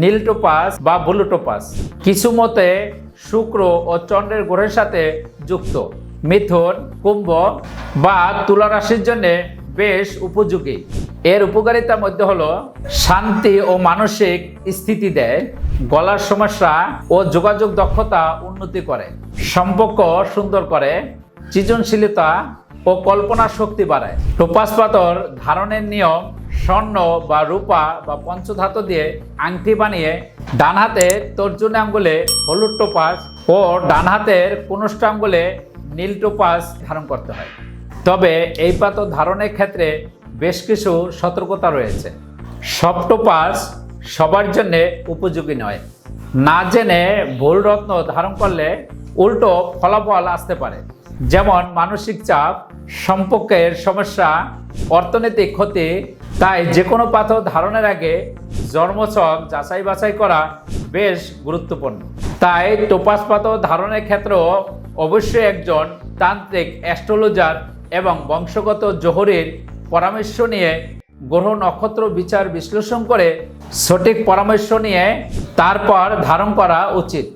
নীল topaz বা blue topaz. কিছু মতে, শুক্র ও চন্দ্রের গ্রহের সাথে যুক্ত। মিথুন, কুম্ভ বা তুলা রাশির জন্য বেশ উপযোগী। এর উপকারিতার মধ্যে হলো, শান্তি ও মানসিক স্থিতি দেয়, গলার সমস্যা ও যোগাযোগ দক্ষতা উন্নতি করে, সম্পর্ক সুন্দর করে, সৃজনশীলতা ও কল্পনা শক্তি বাড়ায়। টোপাস পাথর ধারণের নিয়ম স্বর্ণ বা রূপা বা পঞ্চধাতু দিয়ে আংটি বানিয়ে ডান হাতে তর্জনী আঙ্গুলে হলুদ টোপাস ও ডান হাতের কনুষ্ঠ আঙ্গুলে নীল টোপাস ধারণ করতে হয়। তবে এই পাথর ধারণের ক্ষেত্রে বেশ কিছু সতর্কতা রয়েছে। সব টোপাস সবার জন্য উপযোগী নয়। না জেনে ভুল রত্ন ধারণ করলে উল্টো ফলাফল আসতে পারে। যেমন মানসিক চাপ, সম্পর্কের সমস্যা, অর্থনৈতিক ক্ষতি, তাই যে কোনো পাথর ধারণের আগে জন্মছক যাচাই বাছাই করা বেশ গুরুত্বপূর্ণ। তাই টোপাস পাথর ধারণের ক্ষেত্রেও অবশ্যই একজন তান্ত্রিক অ্যাস্ট্রোলজার এবং বংশগত জোহরের পরামর্শ নিয়ে গ্রহ নক্ষত্র বিচার বিশ্লেষণ করে সঠিক পরামর্শ নিয়ে তারপর ধারণ করা উচিত।